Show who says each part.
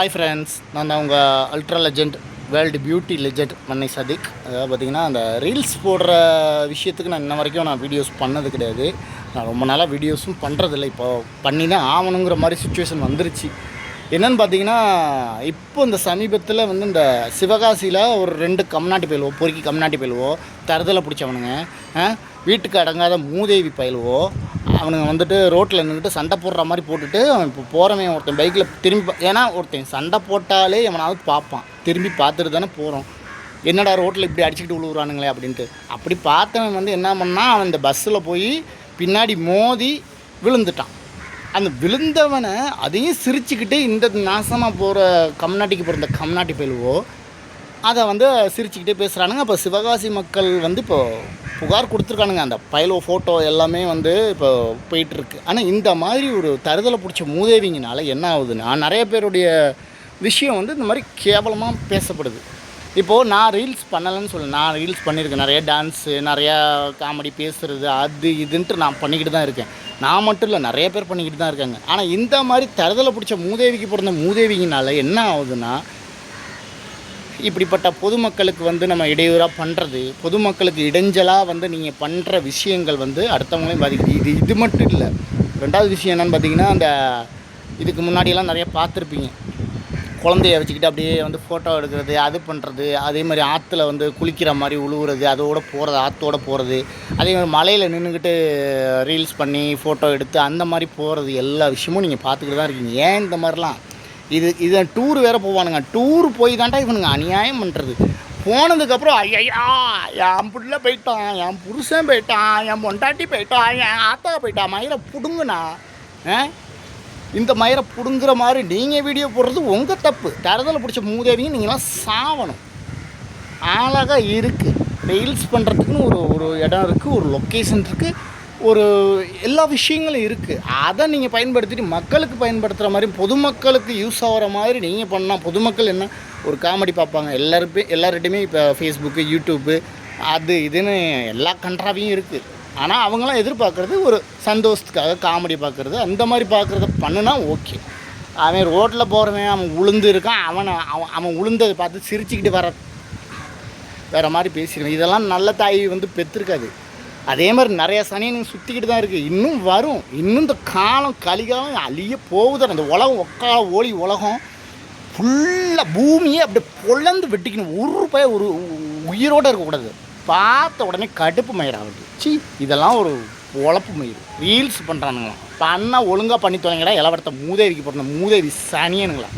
Speaker 1: Hi friends நான் தான் உங்கள் ultra legend world beauty legend Mannai Sadiq. அதாவது பார்த்திங்கன்னா அந்த ரீல்ஸ் போடுற விஷயத்துக்கு நான் இன்ன வரைக்கும் நான் வீடியோஸ் பண்ணது கிடையாது. நான் ரொம்ப நாளாக வீடியோஸும் பண்ணுறதில்ல இப்போ பண்ணி தான் ஆகணுங்கிற மாதிரி சுச்சுவேஷன் வந்துருச்சு. என்னென்னு பார்த்தீங்கன்னா இப்போ இந்த சமீபத்தில் வந்து இந்த சிவகாசியில் ஒரு ரெண்டு கம்நாட்டி பயில்வோ பொறுக்கி கம்நாட்டி பயிலுவோ தருதலை பிடிச்சவனுங்க வீட்டுக்கு அடங்காத மூதேவி பயில்வோ அவனுங்க வந்துட்டு ரோட்டில் நின்றுட்டு சண்டை போடுற மாதிரி போட்டுட்டு அவன் இப்போ போகிறவன் ஒருத்தன் பைக்கில் திரும்பி ஏன்னா ஒருத்தன் சண்டை போட்டாலே எவனாவது பார்ப்பான். திரும்பி பார்த்துட்டு தானே போகிறோம் என்னடா ரோட்டில் இப்படி அடிச்சுக்கிட்டு விழுவுறானுங்களே அப்படின்ட்டு. அப்படி பார்த்தவன் வந்து என்ன பண்ணால் அவன் இந்த பஸ்ஸில் போய் பின்னாடி மோதி விழுந்துட்டான். அந்த விழுந்தவனை அதையும் சிரிச்சுக்கிட்டு இந்த நாசமாக போகிற கம்நாட்டிக்கு போகிற இந்த கம்நாட்டி பயிலுவோ அதை வந்து சிரிச்சுக்கிட்டே பேசுகிறானுங்க அப்போ சிவகாசி மக்கள் வந்து இப்போது புகார் கொடுத்துருக்கானுங்க. அந்த பயலோ ஃபோட்டோ எல்லாமே வந்து இப்போ போயிட்டுருக்கு. ஆனால் இந்த மாதிரி ஒரு தருதலை பிடிச்ச மூதேவிங்கனால என்ன ஆகுதுன்னா நிறைய பேருடைய விஷயம் வந்து இந்த மாதிரி கேவலமாக பேசப்படுது. இப்போது நான் ரீல்ஸ் பண்ணலைன்னு சொல்ல நான் ரீல்ஸ் பண்ணியிருக்கேன். நிறைய டான்ஸு நிறையா காமெடி பேசுகிறது அது இதுன்ட்டு நான் பண்ணிக்கிட்டு தான் இருக்கேன். நான் மட்டும் இல்லை நிறைய பேர் பண்ணிக்கிட்டு தான் இருக்காங்க. ஆனால் இந்த மாதிரி தருதலை பிடிச்ச மூதேவிக்கு பிறந்த மூதேவிங்கனால என்ன ஆகுதுன்னா இப்படிப்பட்ட பொதுமக்களுக்கு வந்து நம்ம இடையூறாக பண்ணுறது பொதுமக்களுக்கு இடைஞ்சலாக வந்து நீங்கள் பண்ணுற விஷயங்கள் வந்து அடுத்தவங்களையும் பாதிக்குது. இது இது மட்டும் இல்லை. ரெண்டாவது விஷயம் என்னென்னு பார்த்தீங்கன்னா அந்த இதுக்கு முன்னாடியெல்லாம் நிறைய பார்த்துருப்பீங்க. குழந்தைய வச்சுக்கிட்டு அப்படியே வந்து ஃபோட்டோ எடுக்கிறது அது பண்ணுறது அதே மாதிரி ஆற்றுல வந்து குளிக்கிற மாதிரி உழுவுறது அதோட போகிறது ஆற்றோடு போகிறது அதே மாதிரி மலையில் நின்றுக்கிட்டு ரீல்ஸ் பண்ணி ஃபோட்டோ எடுத்து அந்த மாதிரி போகிறது எல்லா விஷயமும் நீங்கள் பார்த்துக்கிட்டு தான் இருக்கீங்க. ஏன் இந்த மாதிரிலாம்? இது இது டூர் வேறு போவானுங்க. டூர் போய் தாண்டா இவனுங்க அநியாயம் பண்ணுறது போனதுக்கப்புறம் ஐயா என் புள்ள போயிட்டான் என் புருஷன் போயிட்டான் என் பொண்டாட்டி போயிட்டான் என் ஆத்தா போயிட்டான் மயிரை பிடுங்குண்ணா ஆ? இந்த மயிரை பிடுங்குற மாதிரி நீங்கள் வீடியோ போடுறது உங்கள் தப்பு. தரதில் பிடிச்ச மூதேவியும் நீங்களாம் சாவணும். அழகாக இருக்குது ரீல்ஸ் பண்ணுறதுக்குன்னு ஒரு ஒரு இடம் இருக்குது ஒரு லொக்கேஷன் இருக்குது ஒரு எல்லா விஷயங்களும் இருக்குது அதை நீங்கள் பயன்படுத்திட்டு மக்களுக்கு பயன்படுத்துகிற மாதிரி பொதுமக்களுக்கு யூஸ் ஆகிற மாதிரி நீங்கள் பண்ணால் பொதுமக்கள் என்ன? ஒரு காமெடி பார்ப்பாங்க. எல்லாருமே எல்லார்கிட்டையுமே இப்போ ஃபேஸ்புக்கு யூடியூப்பு அது இதுன்னு எல்லா கண்ட்ராவையும் இருக்குது ஆனால் அவங்களாம் எதிர்பார்க்குறது ஒரு சந்தோஷத்துக்காக காமெடி பார்க்குறது. அந்த மாதிரி பார்க்குறத பண்ணுனா ஓகே அவன் ரோட்டில் போகிறவன் அவன் உளுந்து இருக்கான். அவனை அவன் அவன் உளுந்ததை பார்த்து சிரிச்சுக்கிட்டு வர வேறு மாதிரி பேசிடுவேன். இதெல்லாம் நல்ல தாய் வந்து பெற்றிருக்காது. அதே மாதிரி நிறைய சனியனுங்க சுற்றிக்கிட்டு தான் இருக்குது இன்னும் வரும். இன்னும் இந்த காலம் கலிகாலம் அழிய போகுது. அந்த உலகம் ஒக்கால ஓலி உலகம் ஃபுல்லாக பூமியே அப்படியே பொழந்து வெட்டிக்கணும். ஒரு பய ஒரு உயிரோடு இருக்கக்கூடாது. பார்த்த உடனே கடுப்பு மயிராகுது சி இதெல்லாம் ஒரு உழப்பு மயிர். ரீல்ஸ் பண்ணுறானுங்களாம் பண்ணால் ஒழுங்காக பண்ணி தொலைங்கடா. இளவரத்த மூதேவிக்கு போடுற மூதேவி சனியனுங்களா